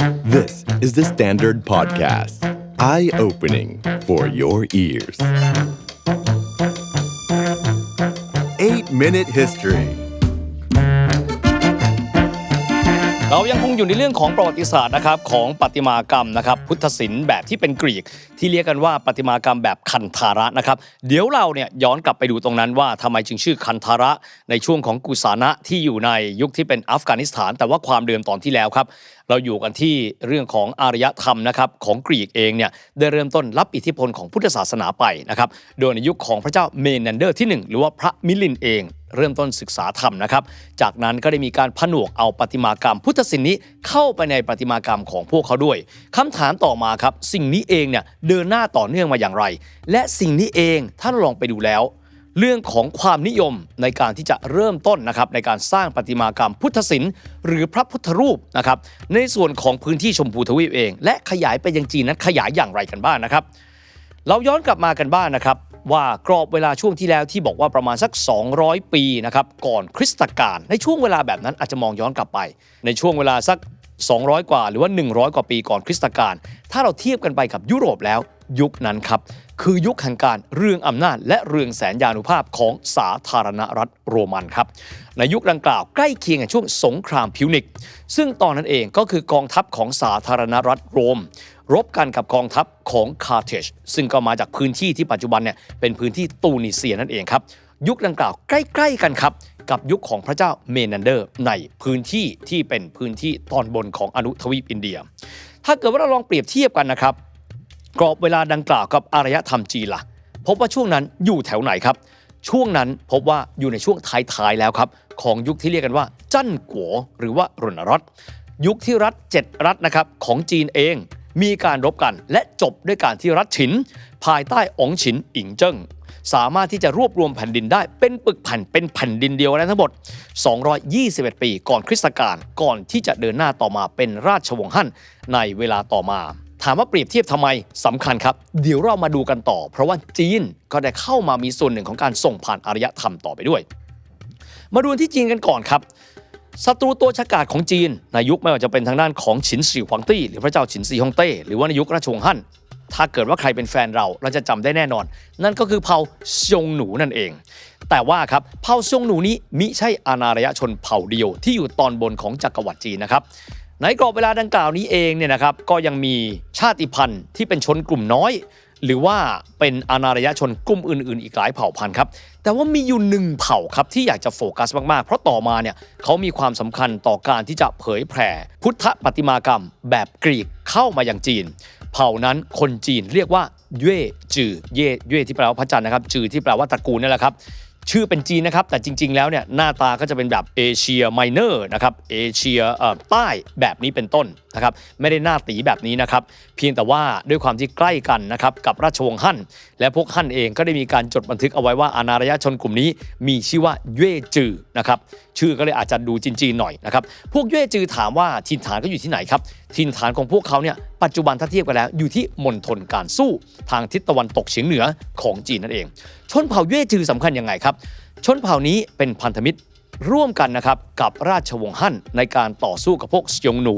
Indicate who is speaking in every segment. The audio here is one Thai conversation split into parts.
Speaker 1: This is the Standard Podcast. Eye opening for your ears. 8 Minute History
Speaker 2: เรายังคงอยู่ในเรื่องของประวัติศาสตร์นะครับของประติมากรรมนะครับพุทธศิลป์แบบที่เป็นกรีก ที่เรียกกันว่าประติมากรรมแบบคันธาระนะครับเดี๋ยวเราเนี่ยย้อนกลับไปดูตรงนั้นว่าทำไมจึงชื่อคันธาระในช่วงของกุสานะที่อยู่ในยุคที่เป็นอัฟกานิสถาน แต่ว่าความเดิมตอนที่แล้วครับ เราอยู่กันที่เรื่องของอารยธรรมนะครับของกรีกเองเนี่ยได้เริ่มต้นรับอิทธิพลของพุทธศาสนาไปนะครับโดยในยุคของพระเจ้าเมนันเดอร์ที่หนึ่งหรือว่าพระมิลินเองเริ่มต้นศึกษาธรรมนะครับ จากนั้นก็ได้มีการผนวกเอาประติมากรรม พุทธศิลป์นี้เข้าไปในประติมากรรมของพวกเขาด้วยคำถามต่อมาครับ สิ่งนี้เองเนี่ยเดินหน้าต่อเนื่องมาอย่างไร และสิ่งนี้เองถ้าเราลองไปดูแล้ว เรื่องของความนิยมในการที่จะเริ่มต้นนะครับในการสร้างประติมากรรมพุทธศิลป์หรือพระพุทธรูปนะครับในส่วนของพื้นที่ชมพูทวีปเอง และขยายไปยังจีนนั้นขยายอย่างไรกันบ้างนะครับ เราย้อนกลับมากันบ้างนะครับ ว่ากรอบเวลาช่วงที่แล้วที่บอกว่าประมาณสัก 200 ปีนะครับก่อนคริสตกาลในช่วงเวลาแบบนั้นอาจจะมองย้อนกลับไป ในช่วงเวลาสัก 200 กว่า หรือว่า 100 กว่าปีก่อนคริสตกาลถ้าเราเทียบกันไปกับยุโรปแล้วยุคนั้นครับ คือยุคแห่งการเรืองอำนาจ และเรืองแสนยานุภาพของสาธารณรัฐโรมันครับ ในยุคดังกล่าวใกล้เคียงกับช่วงสงครามพิวนิก ซึ่งตอนนั้นเองก็คือกองทัพของสาธารณรัฐโรม รบกันกับกองทัพของคาร์เทจซึ่งก็มาจากพื้นที่ที่ปัจจุบันเนี่ยเป็นพื้นที่ตูนิเซียนั่นเองครับยุคดังกล่าวใกล้ ๆ กันครับกับยุคของพระเจ้าเมนันเดอร์ ในพื้นที่ที่เป็นพื้นที่ตอนบนของอนุทวีปอินเดีย ถ้าเกิดว่าเราลองเปรียบเทียบกันนะครับ กรอบเวลาดังกล่าวกับอารยธรรมจีนล่ะ พบว่าช่วงนั้นอยู่แถวไหนครับ ช่วงนั้นพบว่าอยู่ในช่วงท้ายๆแล้วครับ ของยุคที่เรียกกันว่า จั้นกัวหรือว่ารณรัฐยุคที่รัฐ 7 รัฐนะครับของจีนเองมีการรบกันและจบด้วยการที่รัฐฉิน ภายใต้องฉินอิงเจิ้งสามารถที่จะรวบรวมแผ่นดินได้เป็นปึกแผ่นเป็นแผ่นดินเดียวแล้วทั้งหมด 221 ปีก่อนคริสตกาลก่อนที่จะเดินหน้าต่อมาเป็นราชวงศ์ฮั่นในเวลาต่อมา ถามว่าเปรียบเทียบทำไมสำคัญครับ เดี๋ยวเรามาดูกันต่อ เพราะว่าจีนก็ได้เข้ามามีส่วนหนึ่งของการส่งผ่านอารยธรรมต่อไปด้วย มาดูที่จีนกันก่อนครับศัตรูตัวฉกาจของจีน ในยุคไม่ว่าจะเป็นทางด้านของฉินสีหวังตี้หรือพระเจ้าฉินสีฮ่องเต้หรือว่าในยุคราชวงศ์ฮั่นถ้าเกิดว่าใครเป็นแฟนเราเราจะจำได้แน่นอน นั่นก็คือเผ่าซงหนูนั่นเอง แต่ว่าครับเผ่าซงหนูนี้มิใช่อานารยชนเผ่าเดียวที่อยู่ตอนบนของจักรวรรดิจีนนะครับ ในกรอบเวลาดังกล่าวนี้เองเนี่ยนะครับก็ยังมีชาติพันธุ์ที่เป็นชนกลุ่มน้อย หรือว่าเป็นอานารยชนกลุ่มอื่น ๆ อีกหลายเผ่าพันธุ์ครับแต่ว่ามีอยู่หนึ่งเผ่าครับที่อยากจะโฟกัสมากๆ เพราะต่อมาเนี่ยเขามีความสำคัญต่อการที่จะเผยแผ่ พุทธปฏิมากรรม แบบกรีกเข้ามาอย่างจีน เผ่านั้นคนจีนเรียกว่าเย่จือเย่เย่ที่แปลว่าพระจันทร์นะครับจือที่แปลว่าตระกูลนั่แหละครับ ชื่อเป็นจีนนะครับ แต่จริง ๆ แล้วเนี่ยหน้าตาก็จะเป็นแบบเอเชียไมเนอร์นะครับเอเชียใต้แบบนี้เป็นต้นนะครับไม่ได้หน้าตีแบบนี้นะครับเพียงแต่ว่าด้วยความที่ใกล้กันนะครับกับราชวงศ์ฮั่นและพวกฮั่นเองก็ได้มีการจดบันทึกเอาไว้ว่าอานารยชนกลุ่มนี้มีชื่อว่าเย่จือนะครับชื่อก็เลยอาจจะดูจีนๆหน่อยนะครับพวกเย่จือถามว่าถิ่นฐานก็อยู่ที่ไหนครับถิ่นฐานของพวกเขาเนี่ยปัจจุบันถ้าเทียบกันแล้วอยู่ที่มณฑลการสู้ทางทิศตะวันตกเฉียงเหนือของจีนนั่นเอง ชนเผ่าเย่จือสำคัญยังไงครับชนเผ่านี้เป็นพันธมิตรร่วมกันนะครับกับราชวงศ์ฮั่นในการต่อสู้กับพวกสยงหนู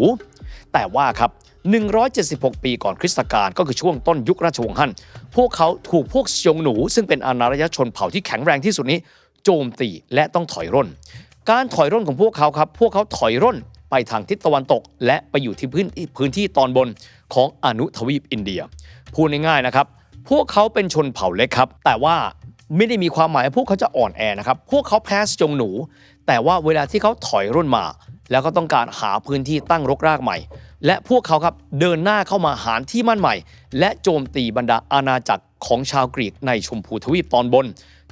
Speaker 2: แต่ว่าครับ 176 ปีก่อนคริสตกาลก็คือช่วงต้นยุคราชวงศ์ฮั่น พวกเขาถูกพวกสยงหนู ซึ่งเป็นอานารยชนเผ่าที่แข็งแรงที่สุดนี้ โจมตีและต้องถอยร่น การถอยร่นของพวกเขาครับ พวกเขาถอยร่นไปทางทิศตะวันตก และไปอยู่ที่พื้นพื้นที่ตอนบนของอนุทวีปอินเดีย พูดง่ายๆนะครับ พวกเขาเป็นชนเผ่าเล็กครับ แต่ว่าไม่ได้มีความหมายว่าพวกเขาจะอ่อนแอนะครับ พวกเขาแพ้สยงหนู แต่ว่าเวลาที่เขาถอยร่นมา แล้วก็ต้องการหาพื้นที่ตั้งรกรากใหม่ และพวกเขาครับเดินหน้าเข้ามาหาที่มั่นใหม่ และโจมตีบรรดาอาณาจักรของชาวกรีกในชมพูทวีปตอนบน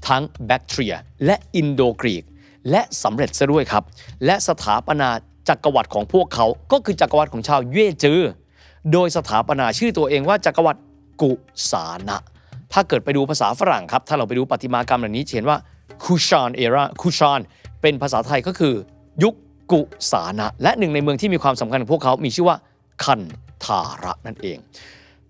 Speaker 2: ทั้งแบคทีเรีย และอินโดกรีก และสำเร็จซะด้วยครับ และสถาปนาจักรวรรดิของพวกเขาก็คือจักรวรรดิของชาวเย่จือ โดยสถาปนาชื่อตัวเองว่าจักรวรรดิกุสานะ ถ้าเกิดไปดูภาษาฝรั่งครับ ถ้าเราไปดูปฏิมากรรมเหล่านี้จะเห็นว่าคูชานเอราคูชานเป็นภาษาไทยก็คือยุค กุสานะ และหนึ่งในเมืองที่มีความสำคัญของพวกเขา มีชื่อว่าคันธาระนั่นเอง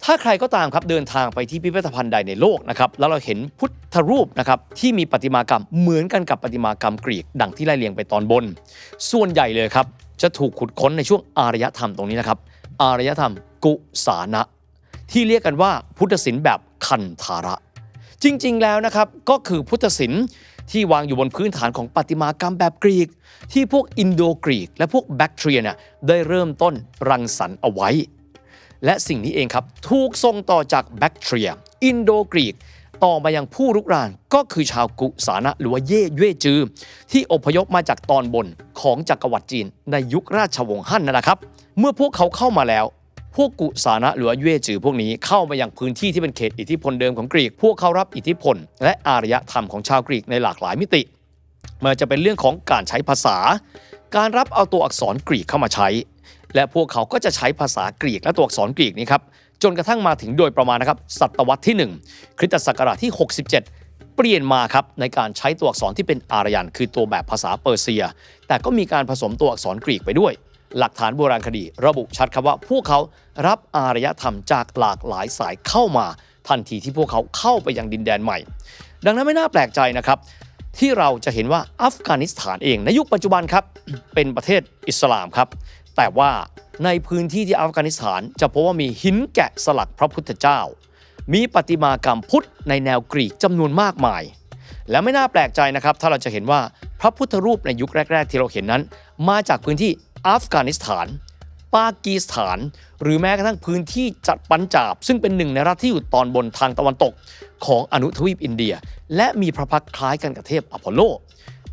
Speaker 2: ถ้าใครก็ตามครับเดินทางไปที่พิพิธภัณฑ์ใดในโลกนะครับแล้วเราเห็นพุทธรูปนะครับที่มีประติมากรรมเหมือนกันกับประติมากรรมกรีก ดังที่ไล่เรียงไปตอนบน ส่วนใหญ่เลยครับจะถูกขุดค้นในช่วงอารยธรรมตรงนี้นะครับ อารยธรรมกุสานะ ที่เรียกกันว่าพุทธศิลป์แบบคันธาระ จริงๆแล้วนะครับก็คือพุทธศิลป์ ที่วางอยู่บนพื้นฐานของประติมากรรมแบบกรีก ที่พวกอินโดกรีก และพวกแบคทีเรียเนี่ยได้เริ่มต้นรังสรรค์เอาไว้ และสิ่งนี้เองครับ ถูกส่งต่อจากแบคทีเรีย อินโดกรีก ต่อมายังผู้รุกรานก็คือชาวกุสานะหรือว่าเย่เย่จือ ที่อพยพมาจากตอนบนของจักรวรรดิจีนในยุคราชวงศ์ฮั่นนั่นแหละครับ เมื่อพวกเขาเข้ามาแล้ว พวกกุสานะหรือว่าเย่จือพวกนี้เข้ามายังพื้นที่ที่เป็นเขตอิทธิพลเดิมของกรีก พวกเขารับอิทธิพล และอารยธรรมของชาวกรีกในหลากหลายมิติมันจะเป็นเรื่องของการใช้ภาษา การรับเอาตัวอักษรกรีกเข้ามาใช้ และพวกเขาก็จะใช้ภาษากรีกและตัวอักษรกรีกนี้ครับจนกระทั่งมาถึงโดยประมาณนะครับศตวรรษที่ 1 คริสตศักราชที่ 67 เปลี่ยนมาครับในการใช้ตัวอักษรที่เป็นอารยัน คือตัวแบบภาษาเปอร์เซีย แต่ก็มีการผสมตัวอักษรกรีกไปด้วย หลักฐานโบราณคดี ระบุชัดครับว่าพวกเขารับอารยธรรมจากหลากหลายสายเข้ามา ทันทีที่พวกเขาเข้าไปยังดินแดนใหม่ ดังนั้นไม่น่าแปลกใจนะครับ ที่เราจะเห็นว่าอัฟกานิสถานเองในยุคปัจจุบันครับเป็นประเทศอิสลามครับ แต่ว่าในพื้นที่ที่อัฟกานิสถาน จะพบว่ามีหินแกะสลักพระพุทธเจ้า มีประติมากรรมพุทธในแนวกรีกจำนวนมากมาย และไม่น่าแปลกใจนะครับ ถ้าเราจะเห็นว่าพระพุทธรูปในยุคแรก ๆ ที่เราเห็นนั้น มาจากพื้นที่ อัฟกานิสถาน ปากีสถาน หรือแม้กระทั่งพื้นที่จัดปัญจาบ ซึ่งเป็นหนึ่งในรัฐที่อยู่ตอนบนทางตะวันตกของอนุทวีปอินเดีย และมีพระพักคล้ายกันกับเทพอพอลโล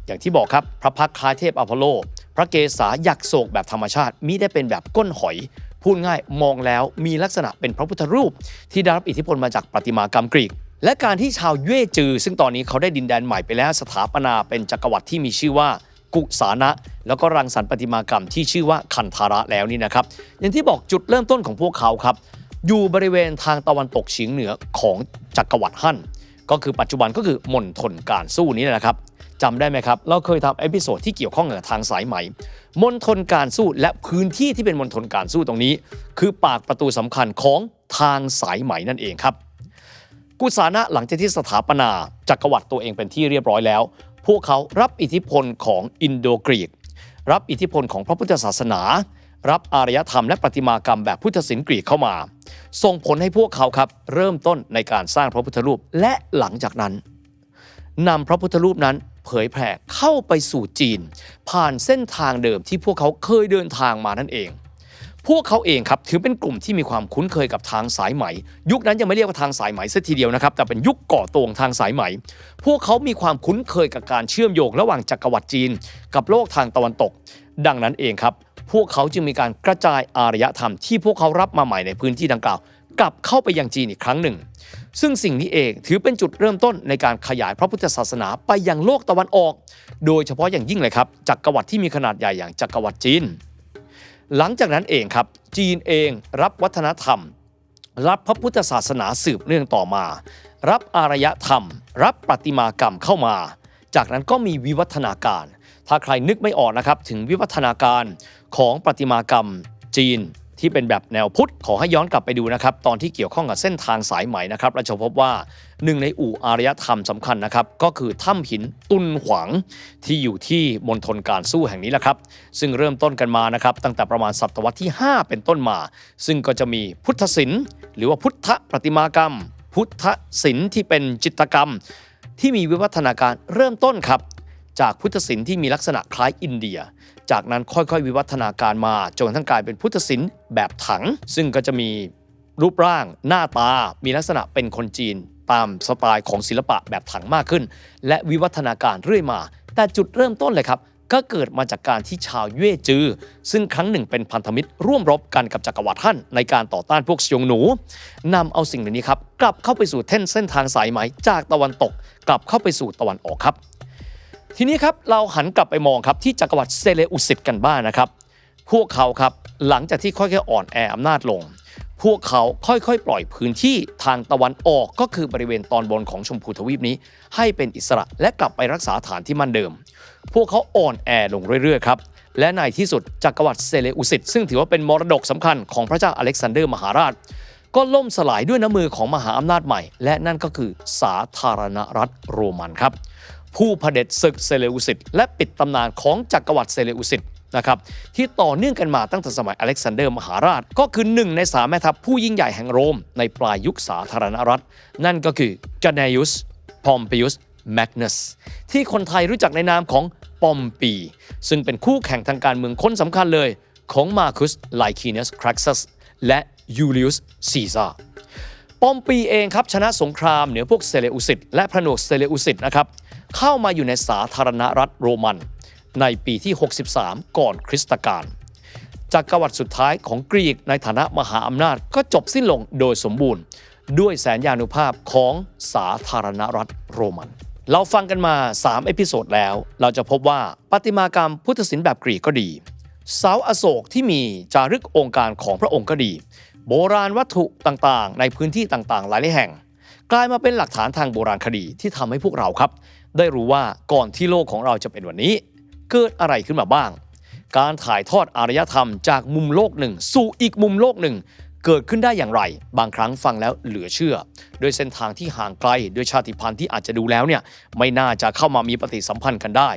Speaker 2: อย่างที่บอกครับพระพักคล้ายเทพอพอลโล พระเกศายักษ์โศกแบบธรรมชาติมิได้เป็นแบบก้นหอยพูดง่ายมองแล้วมีลักษณะเป็นพระพุทธรูป ที่ได้รับอิทธิพลมาจากประติมากรรมกรีก และการที่ชาวเย่จือ ซึ่งตอนนี้เขาได้ดินแดนใหม่ไปแล้วสถาปนาเป็นจักรวรรดิที่มีชื่อว่า กุสานะ แล้วก็รังสรรค์ประติมากรรมที่ชื่อว่าคันธาระแล้วนี่นะครับ อย่างที่บอกจุดเริ่มต้นของพวกเขาครับ อยู่บริเวณทางตะวันตกเฉียงเหนือของจักรวรรดิฮั่น ก็คือปัจจุบันก็คือมณฑลการสู้นี้แหละครับจำได้ไหมครับ เราเคยทำเอพิโซดที่เกี่ยวข้องกับทางสายไหมมณฑลการสู้และพื้นที่ที่เป็นมณฑลการสู้ตรงนี้ คือปากประตูสำคัญของทางสายไหมนั่นเองครับ กุสานะหลังจากที่สถาปนาจักรวรรดิตัวเองเป็นที่เรียบร้อยแล้ว พวกเขารับอิทธิพลของอินโดกรีก รับอิทธิพลของพระพุทธศาสนา รับอารยธรรมและประติมากรรมแบบพุทธศิลป์กรีกเข้ามา ส่งผลให้พวกเขาครับเริ่มต้นในการสร้างพระพุทธรูปและหลังจากนั้นนำพระพุทธรูปนั้นเผยแผ่เข้าไปสู่จีน ผ่านเส้นทางเดิมที่พวกเขาเคยเดินทางมานั่นเอง พวกเขาเองครับถือเป็นกลุ่มที่มีความคุ้นเคยกับทางสายไหม ยุคนั้นยังไม่เรียกว่าทางสายไหมซะทีเดียวนะครับแต่เป็นยุคก่อตัวของทางสายไหม พวกเขามีความคุ้นเคยกับการเชื่อมโยงระหว่างจักรวรรดิจีน กับโลกทางตะวันตก ดังนั้นเองครับ พวกเขาจึงมีการกระจายอารยธรรมที่พวกเขารับมาใหม่ในพื้นที่ดังกล่าว กลับเข้าไปยังจีนอีกครั้งหนึ่ง ซึ่งสิ่งนี้เองถือเป็นจุดเริ่มต้นในการขยายพระพุทธศาสนาไปยังโลกตะวันออก โดยเฉพาะอย่างยิ่งเลยครับจักรวรรดิที่มีขนาดใหญ่อย่างจักรวรรดิจีน หลังจากนั้นเองครับ จีนเองรับวัฒนธรรม รับพระพุทธศาสนาสืบเนื่องต่อมา รับอารยธรรม รับประติมากรรมเข้ามา จากนั้นก็มีวิวัฒนาการ ถ้าใครนึกไม่ออกนะครับถึงวิวัฒนาการของประติมากรรมจีน ที่เป็นแบบแนวพุทธขอให้ย้อนกลับไปดูนะครับ ตอนที่เกี่ยวข้องกับเส้นทางสายไหมนะครับเราจะพบว่าหนึ่งในอู่อารยธรรมสำคัญนะครับ ก็คือถ้ำหินตุนหวางที่อยู่ที่มณฑลการสู้แห่งนี้แหละครับ ซึ่งเริ่มต้นกันมานะครับ ตั้งแต่ประมาณศตวรรษที่ 5 เป็นต้นมา ซึ่งก็จะมีพุทธศิลป์หรือว่าพุทธประติมากรรม พุทธศิลป์ที่เป็นจิตกรรม ที่มีวิวัฒนาการเริ่มต้นครับ จากพุทธศิลป์ที่มีลักษณะคล้ายอินเดีย จากนั้นค่อยๆ วิวัฒนาการมาจนกระทั่งกลายเป็นพุทธศิลป์แบบถัง ซึ่งก็จะมีรูปร่างหน้าตา มีลักษณะเป็นคนจีน ตามสไตล์ของศิลปะแบบถังมากขึ้น และวิวัฒนาการเรื่อยมา แต่จุดเริ่มต้นเลยครับ ก็เกิดมาจากการที่ชาวเย่จือ ซึ่งครั้งหนึ่งเป็นพันธมิตรร่วมรบกันกับจักรวรรดิฮั่นในการต่อต้านพวกชยงหนูนำเอาสิ่งเหล่านี้ครับกลับเข้าไปสู่เส้นเส้นทางสายไหมจากตะวันตก กลับเข้าไปสู่ตะวันออกครับ ทีนี้ครับเราหันกลับไปมองครับที่จักรวรรดิเซเลอุสิตกันบ้างนะครับ พวกเขาครับหลังจากที่ค่อยๆอ่อนแออำนาจลง พวกเขาค่อยๆ ปล่อยพื้นที่ทางตะวันออกก็คือบริเวณตอนบนของชมพูทวีปนี้ ให้เป็นอิสระและกลับไปรักษาฐานที่มั่นเดิม พวกเขาอ่อนแอลงเรื่อยๆครับและในที่สุดจักรวรรดิเซเลอุสิตซึ่งถือว่าเป็นมรดกสำคัญของพระเจ้าอเล็กซานเดอร์มหาราช ก็ล่มสลายด้วยน้ำมือของมหาอำนาจใหม่ และนั่นก็คือสาธารณรัฐโรมันครับ ผู้เผด็จศึกเซเลอุสิตและปิดตำนานของจักรวรรดิเซเลอุสิตนะครับที่ต่อเนื่องกันมาตั้งแต่สมัยอเล็กซานเดอร์มหาราช ก็คือหนึ่งในสามแม่ทัพผู้ยิ่งใหญ่แห่งโรม ในปลายยุคสาธารณรัฐ นั่นก็คือจเนยุสพอม p ิอุสแมกนัสที่คนไทยรู้จักในนามของปอมปี ซึ่งเป็นคู่แข่งทางการเมืองคนสำคัญเลยของมาคุสไลคีเนสครักซัสและยูลิอุสซีซาปอมปีเองครับชนะสงครามเหนือพวกเซเลอุสิตและผนวกเซเลอุสิตนะครับ เข้ามาอยู่ในสาธารณรัฐโรมัน ในปีที่ 63 ก่อนคริสตกาลจากกรวัติสุดท้ายของกรีกในฐานะมหาอำนาจก็จบสิ้นลงโดยสมบูรณ์ ด้วยแสนยานุภาพของสาธารณรัฐโรมัน เราฟังกันมา 3 เอพิโซดแล้ว เราจะพบว่าประติมากรรมพุทธศิลป์แบบกรีกก็ดี เสาอโศกที่มีจารึกองค์การของพระองค์ก็ดี โบราณวัตถุต่างๆ ในพื้นที่ต่างๆ หลายแห่ง กลายมาเป็นหลักฐานทางโบราณคดีที่ทำให้พวกเราครับ ได้รู้ว่าก่อนที่โลกของเราจะเป็นวันนี้ เกิดอะไรขึ้นมาบ้าง การถ่ายทอดอารยธรรมจากมุมโลกหนึ่ง สู่อีกมุมโลกหนึ่ง เกิดขึ้นได้อย่างไร บางครั้งฟังแล้วเหลือเชื่อ โดยเส้นทางที่ห่างไกลด้วยชาติพันธุ์ที่อาจจะดูแล้วเนี่ยไม่น่าจะเข้ามามีปฏิสัมพันธ์กันได้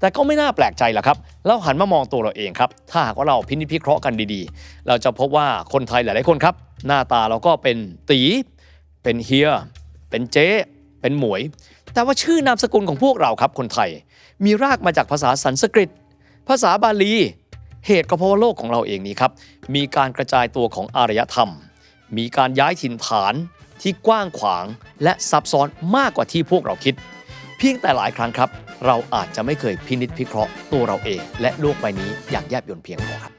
Speaker 2: แต่ก็ไม่น่าแปลกใจละครับแล้วหันมามองตัวเราเองครับ ถ้าหากว่าเราพินิจพิเคราะห์กันดีๆ เราจะพบว่าคนไทยหลายๆคนครับ หน้าตาเราก็เป็นตี เป็นเฮีย เป็นเจ๊ เป็นหมวย แต่ว่าชื่อนามสกุลของพวกเราครับคนไทย มีรากมาจากภาษาสันสกฤต ภาษาบาลี เหตุก็เพราะว่าโลกของเราเองนี้ครับ มีการกระจายตัวของอารยธรรม มีการย้ายถิ่นฐานที่กว้างขวาง และซับซ้อนมากกว่าที่พวกเราคิด เพียงแต่หลายครั้งครับ เราอาจจะไม่เคยพินิจพิเคราะห์ตัวเราเอง และโลกใบนี้อย่างแยบยลเพียงพอครับ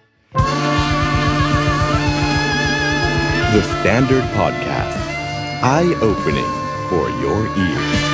Speaker 1: The Standard Podcast. Eye opening for your ears.